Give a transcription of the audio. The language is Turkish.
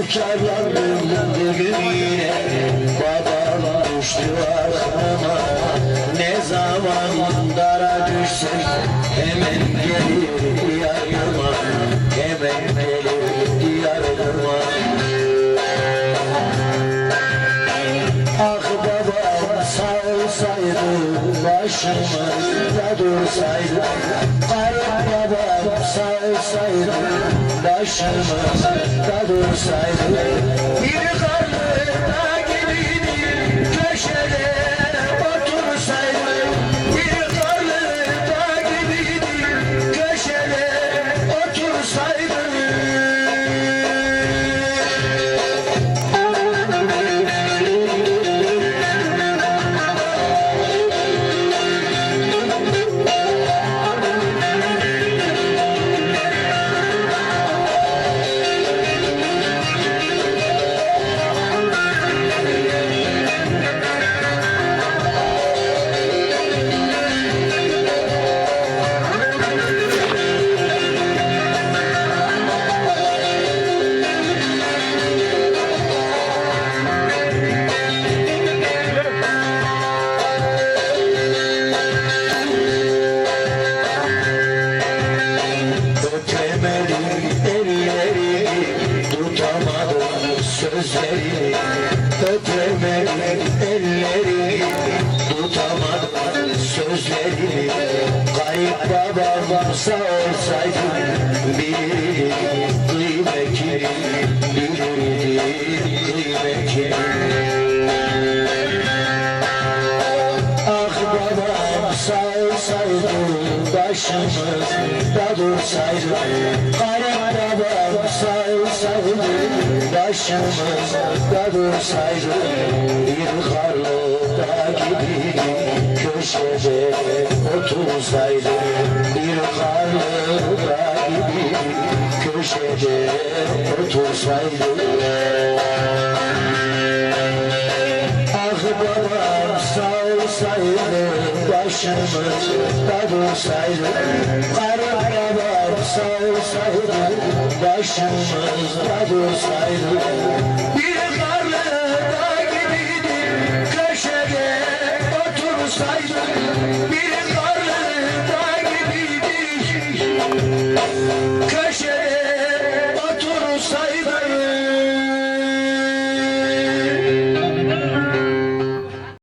Bugün yine Babam düştü aklıma Ne zaman dara düşsem Hemen gelir yanıma Hemen gelir yanıma Ah babam sağ olsaydı başımızda dursaydı Garip babam sağ olsaydı başımızda dursaydı sözleri Ötemedim elleri Tutamadım sözleri Garip babam sağ olsaydı Bilirdi kıymetini Bilirdi kıymetini Ah babam sağ olsaydı başımızda dursaydı başımızda dursaydı Bir karlı dağ gibi köşede otursaydı Bir karlı dağ gibi köşede otursaydı Ah babam sağ olsaydı başımızda dursaydı Garip babam olsaydı başımızda dursaydı Bir tarlada gibiydi köşede otursaydı Bir